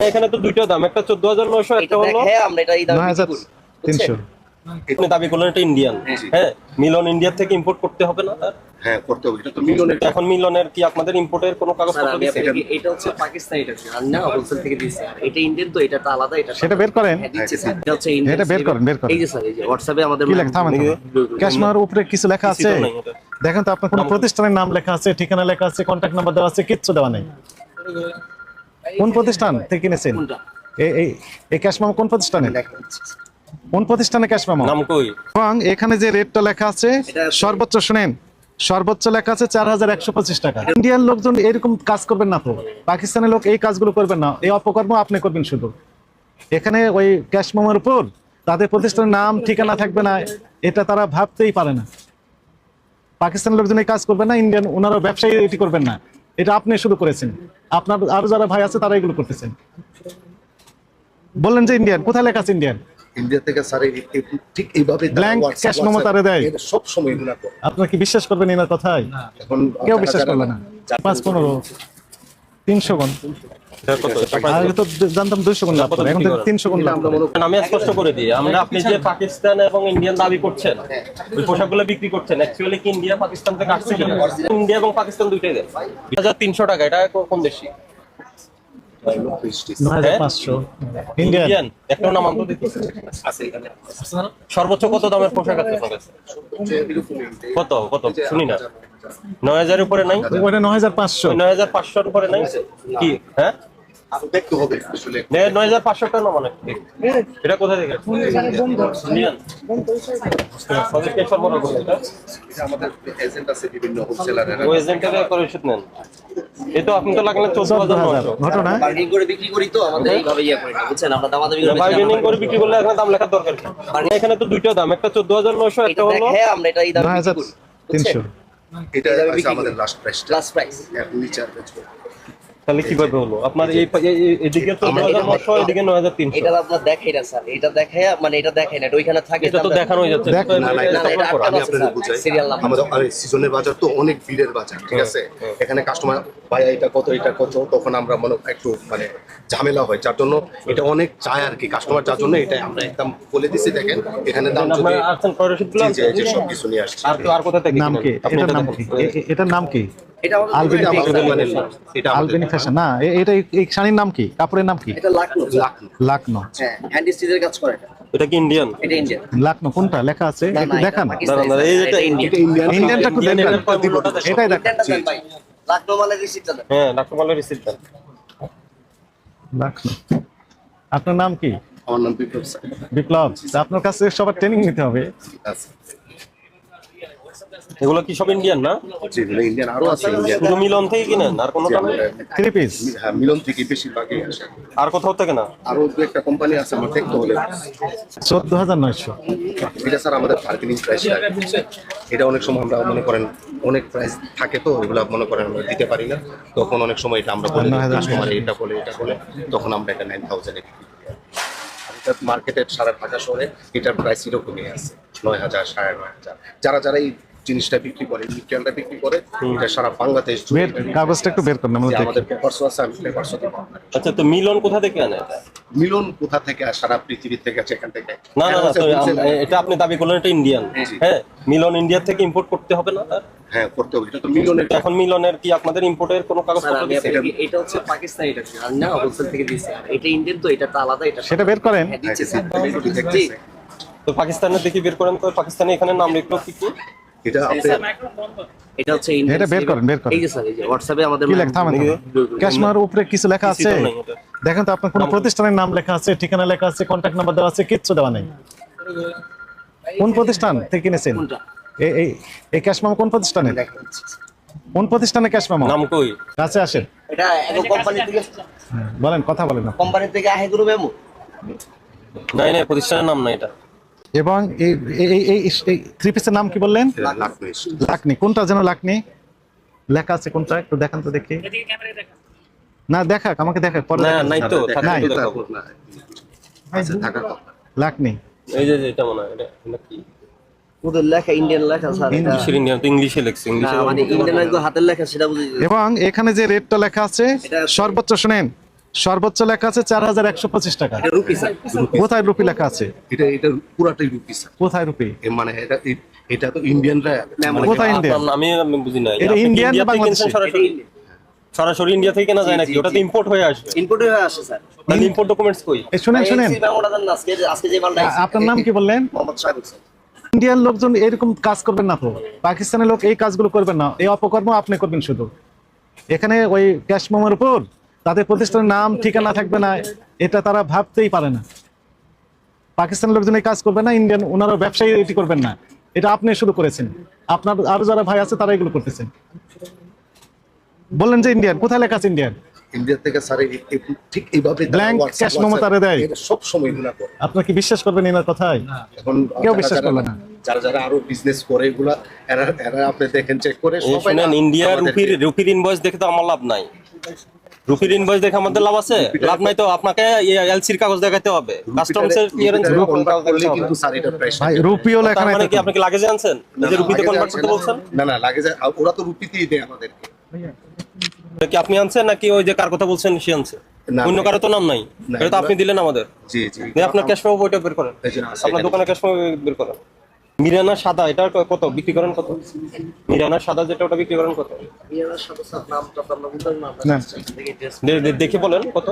এখানে তো দুইটা দাম একটা চোদ্দ হাজার নয়শো একটা হলো দেখে আমরা এটা এই দামে তিনশো। আপনি দাবি করলেন এটা ইন্ডিয়ান হ্যাঁ। মিলন ইন্ডিয়া থেকে ইম্পোর্ট করতে হবে না তার? হ্যাঁ করতে হবে এটা তো মিলনের এখন মিলনের কি আপনাদের ইম্পোর্টের কোনো আপনাকে এটা হচ্ছে পাকিস্তানি এটা আমি না হোলসেল থেকে দিয়েছি। আর এটা ইন্ডিয়ান তো এটা তো আলাদা এটা সেটা বের করেন। হ্যাঁ, এটা হচ্ছে ইন্ডিয়ান এটা বের করেন, বের করেন। এই যে স্যার এই যে হোয়াটসঅ্যাপে আমাদের কি লেখা? থামেন ক্যাশমার উপরে কিছু লেখা আছে? এটা। দেখেন তো আপনার কোনো প্রতিষ্ঠানের নাম লেখা আছে ঠিকানা লেখা আছে কন্টাক্ট নাম্বার দেওয়া আছে কিচ্ছু দেওয়া নেই। কোন প্রতিষ্ঠান থেকে কিনেছেন? এই এই এই ক্যাশ মামা কোন প্রতিষ্ঠানে কোন প্রতিষ্ঠানে ক্যাশ মামা নাম কই? এবং এখানে যে রেটটা লেখা আছে সর্বোচ্চ শুনেন সর্বোচ্চ লেখা আছে চার হাজার একশো পঁচিশ টাকা। ইন্ডিয়ান লোকজন এরকম কাজ করবেন না তো। পাকিস্তানের লোক এই কাজগুলো করবেন না। এই অপকর্ম আপনি করবেন শুধু। এখানে ওই ক্যাশ মামার উপর তাদের প্রতিষ্ঠানের নাম ঠিকানা থাকবে না এটা তারা ভাবতেই পারে না। পাকিস্তানের লোকজন এই কাজ করবেন না ইন্ডিয়ান ওনারা ব্যবসায়ী এটি করবেন না। এটা আপনি শুরু করেছেন। আপনার আরও যারা ভাই আছে তারা এগুলো করতেছেন। বললেন যে ইন্ডিয়ান কোথায় লেখা আছে ইন্ডিয়ান ইন্ডিয়া থেকে স্যার ঠিক এইভাবে Blank cash memo তারা দেয়? সব সময় এগুলা করে। আপনার কি বিশ্বাস করবেন এনার কথায়? এখন কেউ বিশ্বাস করবে না। পাঁচ পনেরো তিনশো গুণ। ইন্ডিয়ান দাবি করছেন পোশাকগুলো বিক্রি করছেন ইন্ডিয়া এবং পাকিস্তান দুই হাজার তিনশো টাকা এটা কোন সর্বোচ্চ কত দামের পোশাক আছে? কত? কত? শুনি না। নয় হাজারের উপরে নাই? ওইটা নয় হাজার পাঁচশো। নয় হাজার পাঁচশোর উপরে নাই? কি? হ্যাঁ? দেখতে হবে আসলে। নে- নয় হাজার পাঁচশোটা নাম অনেক এটা কোথায় থেকে? ইন্ডিয়ান তাদের কে সরবরাহ করে এটা? এটা আমাদের এজেন্ট আছে বিভিন্ন হোলসেলারের ওই এজেন্টের করে নেন। এই তো আপনি তো লাগলেন চোদ্দ হাজার হাজার ঘটনা? বার্গেনিং করে বিক্রি করি তো আমাদের এইভাবে ইয়ে করি বুঝছেন? আমরা দামাদামি করে বার্গেনিং করে বিক্রি করলে এখানে দাম লেখার দরকার কি? এখানে তো দুইটা দাম একটা চোদ্দ হাজার নয়শো একটা হলো দেখে আমরা এটা এই দামে হাজার বিক্রি করি তিনশো। এটা আমাদের। লাস্ট প্রাইস লাস্ট প্রাইস নিচে আর তাহলে কীভাবে হলো? আপনার এই এদিকে চোদ্দ হাজার এদিকে নয় হাজার তিনশো। এটা আপনার দেখাই না স্যার। এটা দেখে মানে এটা দেখাই না ওইখানে থাকে এটা তো দেখানো যাচ্ছে। না না এটা আমি আপনাদের বুঝাই। আমাদের আরে সিজনের বাজার তো অনেক ভিড়ের বাজার ঠিক আছে? এখানে কাস্টমার ভাই এটা কত এটা কত তখন আমরা মনে একটু মানে ঝামেলা হয়। যার জন্য এটা অনেক চায় আর কি কাস্টমার যার জন্য এটা আমরা একদম বলে দিছি দেখেন এখানে দাম যদি আপনার এই যে সব কিছু নিয়ে আসছি। আর তো আর কোথা থেকে নাম কি? আপনি এটার নাম কি? এটার নাম কি? এটা আমাদের আলবেনি ফ্যাশন। এটা আমাদের আলবেনি ফ্যাশন না এটা এই- এই শাড়ির নাম কি? কাপড়ের নাম কি? এটা লাখনো লাখনো। লাকনো হ্যাঁ হ্যান্ড স্টিচের কাজ করে এটা। এটা কি ইন্ডিয়ান এটা ইন্ডিয়ান লাকনো কোনটা? লেখা আছে? একটু দেখান। এই এটা ইন্ডিয়ান। ইন্ডিয়ানটা একটু দেখান। এটাই দেখান। হ্যাঁ রিসিপ্ট লাকনো আপনার নাম কি? আমার নাম বিপ্লব বিপ্লব আপনার কাছে সবার ট্রেনিং নিতে হবে। আছে। এগুলো কি সব ইন্ডিয়ান না? যেগুলো ইন্ডিয়ান আরও আছে ইন্ডিয়ান শুধু মিলন থেকে কিনেন আর কোনো কারণে? থ্রি পিস হ্যাঁ মিলন থেকে বেশিরভাগই আসে। আর কোথাও থেকে না? আরও দু একটা কোম্পানি আছে আমার দেখতে হলে। চোদ্দ হাজার নয়শো। এটা স্যার আমাদের বার্গেনিং প্রাইস এটা অনেক সময় আমরা মনে করেন অনেক প্রাইস থাকে তো এগুলো মনে করেন আমরা দিতে পারি না। তখন অনেক সময় এটা আমরা বলে কাস্টমার এটা বলে এটা বলে তখন আমরা এটা নাইন থাউজেন্ডে এটা মার্কেটের সারা ঢাকা শহরে এটার প্রাইস এরকমই আছে নয় হাজার সাড়ে নয় হাজার। যারা যারা এই জিনিসটা বিক্রি করে মেটেরিয়ালটা বিক্রি করে এটা সারা বাংলাদেশ জুড়ে বের কাগজটা একটু বের করেন আমরা দেখি। আমাদের পেপারসও আছে আমি পেপারসও দিব আচ্ছা তো মিলন কোথা থেকে আনে এটা? মিলন কোথা থেকে আর সারা পৃথিবী থেকে আছে এখান থেকে। না না হ্যাঁ, এটা আপনি দাবি করলেন এটা ইন্ডিয়ান হ্যাঁ মিলন ইন্ডিয়া থেকে ইম্পোর্ট করতে হবে না তার? হ্যাঁ করতে হবে এটা তো মিলনের এখন মিলনের কি আপনাদের ইম্পোর্টের কোনো দিচ্ছে এটা হচ্ছে পাকিস্তানি এটা আমি না হোলসেল থেকে দিয়েছি আর এটা ইন্ডিয়ান তো এটা তো আলাদা এটা সেটা বের করেন। হ্যাঁ, দিচ্ছি স্যার তো পাকিস্তানের দেখি বের করেন তো পাকিস্তানে এখানে নাম লিখলো কি কি? এটা আপনি এটা হচ্ছে এটা বের করেন, বের করেন। এই যে স্যার এই যে হোয়াটসঅ্যাপে আমাদের কি লেখা থামেন? ক্যাশমার উপরে কিছু লেখা আছে? কিছুই তো নেই এটা। দেখেন তো আপনার কোনো প্রতিষ্ঠানের নাম লেখা আছে ঠিকানা লেখা আছে কন্ট্যাক্ট নাম্বার দেওয়া আছে কিচ্ছু দেওয়া নেই। কোন প্রতিষ্ঠান থেকে কিনেছেন? এই এই এই ক্যাশ মামা কোন প্রতিষ্ঠানে কোন প্রতিষ্ঠানে ক্যাশ মামা নাম কই? কাছে আসেন। এটা এগো কোম্পানি থেকে বলেন কথা বলেন। না। কোম্পানি থেকে আহে নাই নাই প্রতিষ্ঠানের নাম না এটা। এবং এই থ্রি পিসের নাম কি বললেন? লাকনি কোনটা যেন লাকনি লেখা আছে কোনটা? একটু দেখান তো দেখি। না দেখাক আমাকে দেখাক পরে নাই তো নাই। তো দেখাবো। আচ্ছা লাকনি এই যে যে এটা মনে হয় এটা এটা কি? ওদের লেখা ইন্ডিয়ান লেখা স্যার এটা ইন্ডিয়ান ইংলিশে লেখছে ইংলিশে মানে ইন্ডিয়ান হাতের লেখা সেটা বুঝি এবং এখানে যে রেটটা লেখা আছে সর্বোচ্চ শুনেন। সর্বোচ্চ লেখা আছে চার হাজার একশো পঁচিশ টাকা। কোথায় রুপি লেখা আছে? এটা এটা পুরাটাই রুপি কোথায় রুপি? মানে এটা এটা তো ইন্ডিয়ানরা মানে কোথায় ইন্ডিয়া আপনার- আমি বুঝি না এটা ইন্ডিয়ান বাংলাদেশি? সরাসরি? সরাসরি ইন্ডিয়া থেকে কেনা যায় নাকি? ওটা তো ইম্পোর্ট হয়ে আসবে। ইনপুট হয়ে আসে স্যার। তাহলে ইম্পোর্ট ডকুমেন্টস কই? এই শুনেন শুনেন। আজকে আজকে যে মালটা আপনার নাম কি বললেন? মোহাম্মদ সাহেব। ইন্ডিয়ান লোকজন এরকম কাজ করবেন না তো। পাকিস্তানের লোক এই কাজগুলো করবেন না। এই অপকর্ম আপনি করবেন শুধু। এখানে ওই ক্যাশ মোমের উপর তাদের প্রতিষ্ঠানের নাম ঠিকানা থাকবে না এটা তারা ভাবতেই পারে না। পাকিস্তানের লোকজন এই কাজ করবে না ইন্ডিয়ান ওনারা ব্যবসায়ী এটি করবেন না। এটা আপনি শুরু করেছেন। আপনার আরও যারা ভাই আছে তারা এগুলো করতেছেন বললেন যে ইন্ডিয়ান কোথায় লেখা আছে ইন্ডিয়ান? ইন্ডিয়া থেকে স্যার এই- এই- ঠিক এইভাবে তারা Blank WhatsApp- cash memo তারা দেয়। সব সময় এগুলা করে। আপনার কি বিশ্বাস করবেন এনার কথায়? এখন কেউ বিশ্বাস করবে না। যারা যারা আরও বিজনেস করে এগুলা এরা এরা আপনি দেখেন চেক করে সবাই শুনেন না- ইন্ডিয়ার আমাদেরকে- রুপির রুপির ইনভয়েস দেখে তো আমার লাভ নাই। রুপির ইনভয়েস দেখে আমাদের লাভ আছে? লাভ নাই তো আপনাকে এলসির কাগজ দেখাতে হবে। কাস্টমস এর ক্লিয়ারেন্স কিন্তু স্যার এটা প্রাইস ভাই রুপিও লেখা নাই মানে কি আপনি লাগেজে আনছেন? এই যে রুপিতে কনভার্ট করতে বলছেন? না না লাগে ওরা তো রুপিতেই দেয় আমাদেরকে। কি আপনি আনছেন নাকি ওই যে কার কথা বলছেন সে আনছে? অন্য কারও তো নাম নাই। এটা তো আপনি দিলেন আমাদের। জি জি। আপনার ক্যাশ পাবো বইটা বের করেন। আপনার দোকানে ক্যাশ পাবো বের করেন। মিরানা সাদা এটা কত? বিক্রি করেন কত? মিরানা সাদা যেটা ওটা বিক্রি করেন কত। দেখি বলেন কত?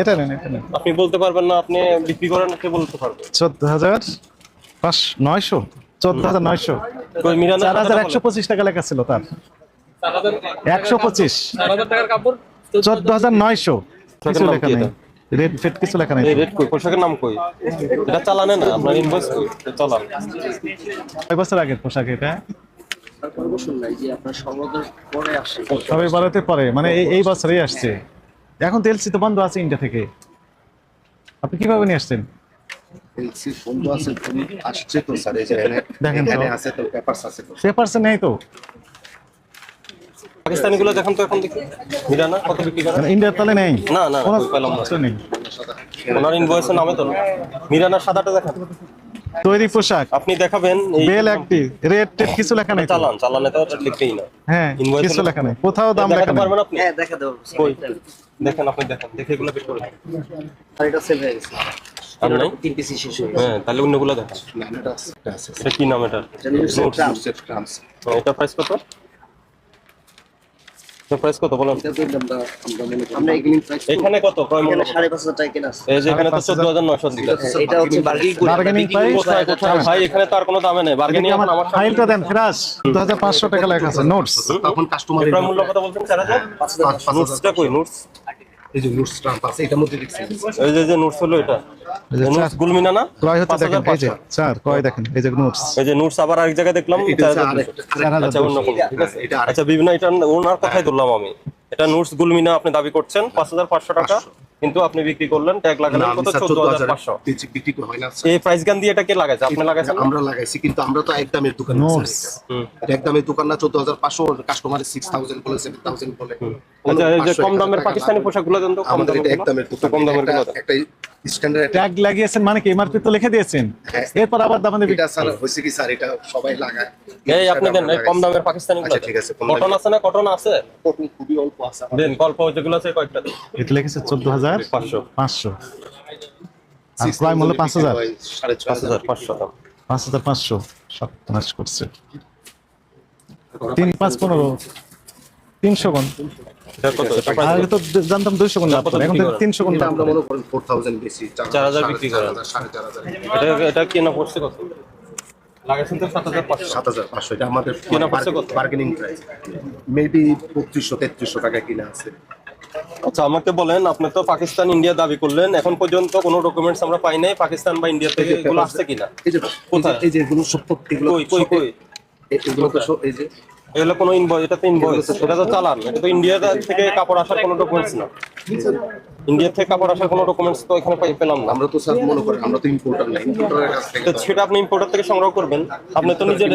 এটা নেন এটা নেন। আপনি বলতে পারবেন না আপনি বিক্রি করেন কে বলতে পারবে চোদ্দ হাজার পাঁচ নয়শো? চোদ্দ হাজার নয়শো? কই মিরানা চার হাজার একশো। পঁচিশ টাকা লেখা ছিল তার। একশো পঁচিশ। চোদ্দ হাজার নয়শো। কিছু লেখা নেই? রেড ফেড কিছু লেখা নেই কই? পোশাকের নাম কই? এটা চালানে না আপনার ইনভয়েস কই? চালান। কয় বছর আগের পোশাক এটা? সবাই বাড়াতে পারে মানে এই এই বছরেই আসছে। এখন তো এলসি তো বন্ধ আছে ইন্ডিয়া থেকে। আপনি কীভাবে নিয়ে আসছেন? এলসি বন্ধু আছে আসছে তো স্যার এই যে দেখেন তো। আছে তো পেপারস আছে তো। পেপারসে নেই তো? পাকিস্তানি গুলো দেখেন তো এখন দেখি মিরানা কত বিক্রি করেন ইন্ডিয়ার তালে নেই। না, না, কোনো পেলাম না। নেই। ওনার ইনভয়েসের নামে তো মিরানা সাদাটা দেখেন। তৈরি পোশাক। আপনি দেখাবেন বেল একটি। রেড টেড কিছু লেখা নেই। চালান চালানে তো লিখতেই না। হ্যাঁ কিছু লেখা নেই। কোথাও দাম লেখা পারবেন আপনি? হ্যাঁ দেখা দেবো কই? দেখেন আপনি দেখেন। দেখে এগুলো বের করে দেন। আর এটা সেল হয়ে গেছে। আর তিন পিসি শেষ হয়ে হ্যাঁ তাহলে অন্যগুলো দেখেন। এটা কি নাম হ্যাঁ, এটা প্রাইস কত? প্রাইস কত তো মনে এগুলি প্রাইস এখানে কত? কয় কত? সাড়ে পাঁচ হাজার টাকা কেনা আছে। এই যে এখানে তো চোদ্দ হাজার নয়শো এটা হচ্ছে বার্গেনিং কোথায়? ভাই এখানে তো আর কোনো দামে নেই। বার্গেনিং আমার আমার। ফাইলটা দেন ফিরাস দু হাজার পাঁচশো টাকা লেখা আছে নোটস তখন কাস্টমার মূল্য কত বলছেন? চার হাজার? নোটসটা কই? নোটস এই যে নোটস স্ট্যাম্প আছে এটার মধ্যে দেখছি। এই যে যে নোটস হলো এটা। এই যে নোটস গুলমিনা না? ক্রয় হতে দেখেন এই যে স্যার ক্রয় দেখেন এই যে নোটস এই যে নোটস আবার আরেক জায়গায় দেখলাম এটা হচ্ছে 4200 আরেকটা চার হাজার আচ্ছা অন্য কোনো ঠিক আছে এটা আচ্ছা বিভিন্ন এটা ওনার কথাই ধরলাম আমি। এটা নোটস গুলমিনা আপনি দাবি করছেন পাঁচ হাজার পাঁচশো টাকা। কিন্তু আপনি বিক্রি করলেন ট্যাগ লাগালেন কত? স্যার চোদ্দ 14,000 হাজার বিক্রি হয় না স্যার। এই প্রাইস গান দিয়ে এটাকে লাগাইছে? আপনি লাগাইছেন? আমরা লাগাইছি কিন্তু আমরা তো একদমের দোকান না হুম। একদমের দোকান না চোদ্দ হাজার পাঁচশো কাস্টমার সিক্স থাউজেন্ড বলে সেভেন থাউজেন্ড বলে। আচ্ছা এই যে কম দামের 1000 পাকিস্তানি পোশাকগুলো দেন তো কম দামেরগুলো। একদমের দোকান কম দামের একটা স্ট্যান্ডার্ড ট্যাগ লাগিয়েছেন মানে কি? এমআরপি তো লিখে দিয়েছেন। হ্যাঁ। এরপর আবার দাম দেবে এটা স্যার হয়েছে কি স্যার? এটা সবাই লাগায়। এই আপনি দেন কম দামের পাকিস্তানি গুলো ঠিক আছে, কটন আছে না কটন আছে? কটন খুবই অল্প আছে দেন কল্প যেগুলো আছে কয়েকটা এটা লিখেছে চোদ্দ হাজার পাঁচশো। পাঁচশো। আর ক্রয় মূল্য পাঁচ হাজার। সাড়ে ছয় পাঁচ হাজার হাজার পাঁচশো দাম। পাঁচ হাজার পাঁচশো সপ্তাহ করছে। তিন পাঁচ পনেরো। তিনশো গুণ। এটা কত এটা price আগে তো জানতাম দুইশো গুণ লাভ এখন তিনশো গুণ আমরা মনে করেন ফোর থাউজেন্ড বেশি চার হাজার বিক্রি করেন। সাড়ে চার হাজার এটা এটা কেনা পড়ছে কত? লাগাইছেন তো সাত হাজার পাঁচশো। সাত হাজার পাঁচশো এটা আমাদের কেনা পড়ছে কত? বার্গেনিং প্রাইস মেবি বত্রিশশো তেত্রিশশো টাকা কিনা আছে। আচ্ছা আমাকে বলেন আপনি তো পাকিস্তান ইন্ডিয়া দাবি করলেন এখন পর্যন্ত কোনো ডকুমেন্টস আমরা পাই নাই পাকিস্তান বা ইন্ডিয়া থেকে এগুলো আসছে কিনা? এই যে কোথায়? এই যে এগুলো সব এগুলো কই কই? কই এগুলো তো এই যে এগুলো কোনো ইনভয়েস এটা তো ইনভয়েস এটা তো চালান। এটা তো ইন্ডিয়া থেকে কাপড় আসার কোনো ডকুমেন্টস না। ইন্ডিয়া থেকে কাপড় আসার কোনো ডকুমেন্টস তো এখানে পাই পেলাম না। আমরা তো স্যার মনে করি আমরা তো ইম্পোর্টার না ইম্পোর্টারের কাছ থেকে তো সেটা আপনি ইম্পোর্টার থেকে সংগ্রহ করবেন। আপনি তো নিজের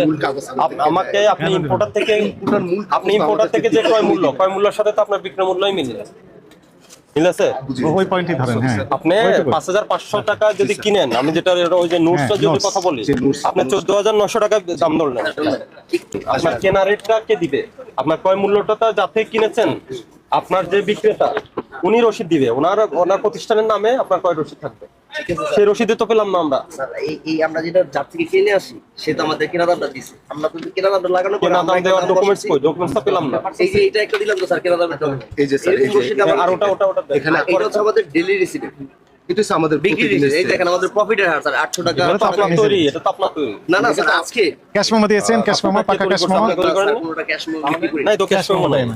আমাকে আপনি ইম্পোর্টার থেকে আপনি ইম্পোর্টার থেকে যে ক্রয় মূল্য ক্রয় মূল্যের সাথে তো আপনার বিক্রয় মূল্যই মিলে। মিল আছে? ওই পয়েন্টই ধরেন হ্যাঁ। আপনি ওইটুকু। পাঁচ হাজার পাঁচশো টাকা যদি কিনেন আমি যেটা ওই যে নোটসটা যদি কথা বলি যে আপনি চোদ্দ হাজার নশো টাকা দাম ধরলেন। আপনার কেনা রেটটা কে দিবে? আপনার ক্রয় মূল্যটা যাতে কিনেছেন আপনার যে বিক্রেতা উনি রসিদ দিবে। ওনার ওনার প্রতিষ্ঠানের নামে আপনার কয় রসিদ থাকবে। সেই রসিদে তো পেলাম না আমরা। এই এই আমরা যেটা যার থেকে কিনে আসি সে তো আমাদের কেনা দামটা দিছে। আমরা তো কেনা দামটা লাগানো কেনা দাম দেওয়ার ডকুমেন্টস বসাইছি। কই? ডকুমেন্টসটা পেলাম না। এই যে এটা একটা দিলাম তো স্যার কেনা দামের এই যে স্যার, এই যে- আর ওটা ওটা ওটা এখানে এটা হচ্ছে আমাদের ডেলি রিসিপ্ট এটা আমাদের বিক্রি এই দেখেন আমাদের প্রফিটের হার স্যার আটশো টাকা এটা তো আপনার তৈরি এটা তো আপনার তৈরি। না না স্যার আজকে ক্যাশ মেমো দিয়েছেন ক্যাশ মেমো পাকা ক্যাশ মেমো আপনি তৈরি করেন স্যার, নি? কোনোটা ক্যাশ বিক্রি করি। না। তো ক্যাশ Cash নাই। দেয় না।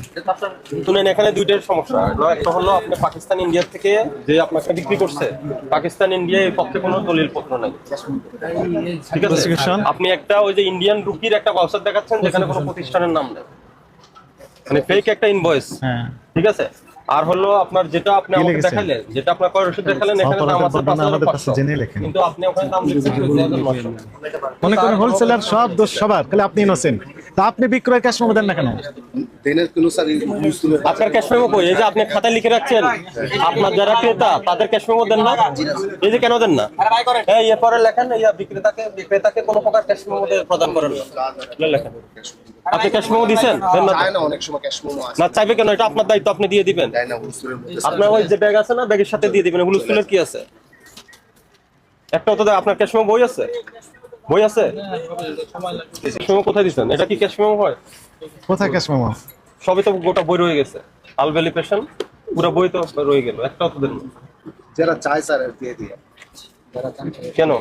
শুনেন এখানে দুইটার সমস্যা। হলো একটা হলো আপনি পাকিস্তান ইন্ডিয়া থেকে যে আপনাকে বিক্রি করছে পাকিস্তান ইন্ডিয়া এই পক্ষে কোনো দলিল পত্র নাই। ঠিক আছে? আপনি একটা ওই যে ইন্ডিয়ান রুপির একটা ভাউচার দেখাচ্ছেন যেখানে কোনো প্রতিষ্ঠানের নাম নেই। মানে ফেক একটা ইনভয়েস হ্যাঁ। ঠিক আছে? আর হলো আপনার যেটা আপনি আমাকে দেখালেন যেটা আপনার কয় রসিদ দেখালেন এখানে দাম আছে বর্ণনা পাঁচ হাজার আমাদের কাছে পাঁচশো। জেনে লেখেন। কিন্তু আপনি ওখানে দাম লিখেছেন 2900 মনে করেন হোলসেলার সব দোষ সবার তাহলে আপনি ইনোসেন্ট তা আপনি বিক্রয় ক্যাশ মেমো দেন না কেন? আপনার ক্যাশ মেমো কই? এই যে আপনি খাতায় লিখে রাখছেন আপনার যারা ক্রেতা তাদের ক্যাশ মেমো দেন না? এই যে কেন দেন না? এই এরপরে লেখেন এই বিক্রেতাকে বিক্রেতাকে কোনো প্রকার ক্যাশ মেমো প্রদান করেন না। লেখেন। আপনি ক্যাশ মেমো দেন না। না অনেক সময় ক্যাশ মোমো আছে। না চাইবে কেন? এটা আপনার দায়িত্ব আপনি দিয়ে দিবেন। আপনার ওই যে ব্যাগ আছে না ব্যাগের সাথে দিয়ে দিবেন ওগুলো স্কুলের কি আছে? একটা তো আপনার ক্যাশ মেমো বই আছে? বই আছে? ক্যাশ কোথায় দিচ্ছেন এটা কি ক্যাশ মেমো হয়? কোথায় ক্যাশ মেমো সবই তো গোটা বই রয়ে গেছে। আলবেলি পেশেন্ট পুরো বই তো রয়ে গেল একটাও তো দেন যারা চায় স্যার দিয়ে দিয়ে। কেন?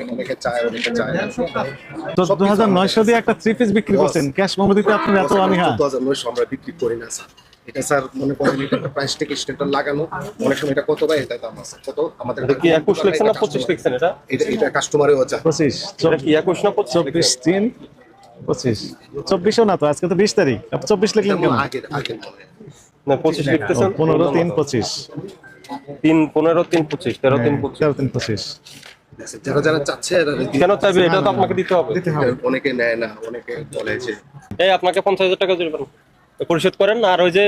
হাজার নয়শো দিয়ে একটা থ্রি পিস বিক্রি করছেন। ক্যাশ মেমো দিতে আপনার এত আমি হ্যাঁ। চোদ্দ হাজার নয়শো আমরা বিক্রি করি না স্যার এটা স্যার মনে করেন এটা প্রাইস স্টেটার লাগানো। অনেক সময় এটা কত এটা দাম আছে। কত? আমাদের কি একুশ লিখছেন না পঁচিশ লিখছেন এটা? এটা এটা কাস্টমারেও যায় পঁচিশ এটা কি একুশ না পঁচিশ চব্বিশ লিখছেন? তিন পঁচিশ। চব্বিশও না তো আজকে তো বিশ তারিখ। আপনি চব্বিশ লিখলেন কেন? আগের আগের মনে। হয়। না পঁচিশ লিখতেছেন? পনেরো তিন পঁচিশ। তিন পনেরো তিন পঁচিশ তেরো তিন পঁচিশ। তেরো তিন পঁচিশ। যারা যারা চাচ্ছে কেন চাইবে? এটা তো আপনাকে দিতে হবে। দিতে হবে। অনেকে নেয় না অনেকে বলে যে এই আপনাকে পঞ্চাশ হাজার টাকা জরিমানা। পরিশোধ করেন আর ওই যে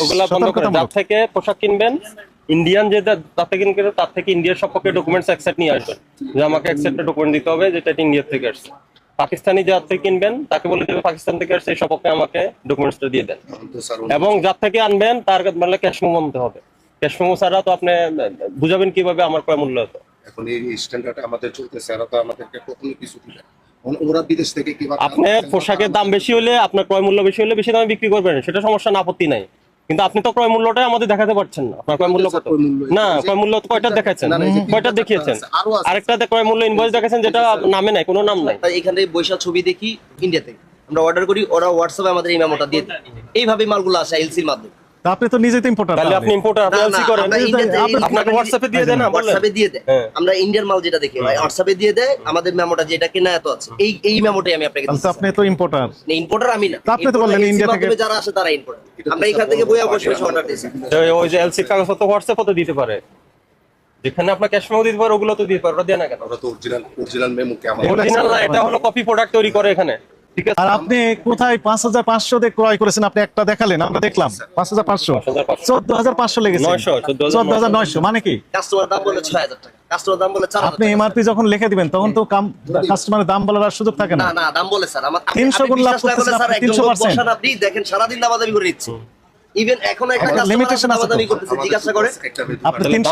ওগুলা বন্ধ করেন। যার থেকে পোশাক কিনবেন ইন্ডিয়ান যে থেকে কিনবেন তার থেকে ইন্ডিয়ার সপক্ষে ডকুমেন্টস অ্যাকসেপ্ট নিয়ে আসবেন। যে আমাকে অ্যাকসেপ্টেড ডকুমেন্ট দিতে হবে যেটা ইন্ডিয়ার থেকে আসছে। পাকিস্তানি যার থেকে কিনবেন তাকে বলে দেবে পাকিস্তান থেকে আসছে এই সপক্ষে আমাকে ডকুমেন্টসটা দিয়ে দেন। এবং যার থেকে আনবেন তার মানে ক্যাশ মোমো আনতে হবে। ক্যাশ মোমো ছাড়া তো আপনি বুঝাবেন কীভাবে আমার ক্রয় মূল্য হতো এখন এই স্ট্যান্ডার্ড আমাদের চলতেছে এরা তো আমাদেরকে কখনো কিছু দিবে না। ওন- ওরা বিদেশ থেকে কিবা আপনি পোশাকের দাম বেশি হলে আপনার ক্রয় মূল্য বেশি হলে বেশি দামে বিক্রি করবেন সেটা সমস্যা না আপত্তি নাই। কিন্তু আপনি তো ক্রয় মূল্যটাই আমাদের দেখাতে পারছেন না। আপনার ক্রয় মূল্য কত? না ক্রয় মূল্য কয়টা দেখাচ্ছেন? কয়টা দেখিয়েছেন? আরও আছে। আরেকটা দে- ক্রয় মূল্য ইনভয়েস দেখাচ্ছেন যেটা নামে নাই কোনো নাম নাই। তাই এখানে বৈশা ছবি দেখি ইন্ডিয়া থেকে আমরা অর্ডার করি ওরা হোয়াটসঅ্যাপে আমাদের এই মেমোটা দিয়ে দেয়। এইভাবে মালগুলো আসে এলসির মাধ্যমে। আপনি তো নিজে তো ইম্পোর্টার তাহলে আপনি ইম্পোর্টার আপনি এলসি করেন। আপনাকে হোয়াটসঅ্যাপে দিয়ে দেন না হোয়াটসঅ্যাপে দিয়ে দেয়। হ্যাঁ। আমরা ইন্ডিয়ান মাল যেটা দেখি ভাই হোয়াটসঅ্যাপে দিয়ে দেয় আমাদের মেমোটা যেটা কেনা এত আছে। এই এই মেমোটাই আমি আপনাকে তাহলে তো আপনি তো ইম্পোর্টার ইম্পোর্টার আমি না। আপনি তো বললেন ইন্ডিয়া থেকে- যারা আসে তারা ইম্পোর্টার আমরা এখান থেকে বইয়া বসে অর্ডার দিয়েছি। ওই যে এলসি হোয়াটসঅ্যাপে তো দিতে পারে। যেখানে আপনার ক্যাশ মেমো দিতে পারে ওগুলো তো দিতে পারে। ওরা দেয় না কেন? ওরা তো অরিজিনাল অরিজিনাল আমার এগুলো- Original না, এটা হলো কপি প্রোডাক্ট তৈরি করে এখানে। আর আপনি কোথায় পাঁচ হাজার পাঁচশো দিয়ে ক্রয় করেছেন? আপনি একটা দেখালেন আমরা দেখলাম। পাঁচ হাজার পাঁচশো। চোদ্দ হাজার পাঁচশো লেগেছে। চোদ্দ হাজার নয়শো। মানে কি? কাস্টমার দাম বলে ছয় হাজার টাকা। কাস্টমার দাম বলে চার হাজার আপনি এমআরপি যখন লিখে দিবেন তখন তো কাস্টমারের দাম বলার আর সুযোগ থাকে না। না না দাম বলে স্যার। আমার 300 গুণ লাভ বিশ্বাস না করলে করতেছেন স্যার আপনি, একজন লোক 300% আপনি দেখেন সারাদিন দামাদামি করে দিচ্ছে। ইভেন এখন একটা আমার কাস্টমার limitation আছে দামাদামি করতেছে জিজ্ঞাসা করে। আপনি তিনশো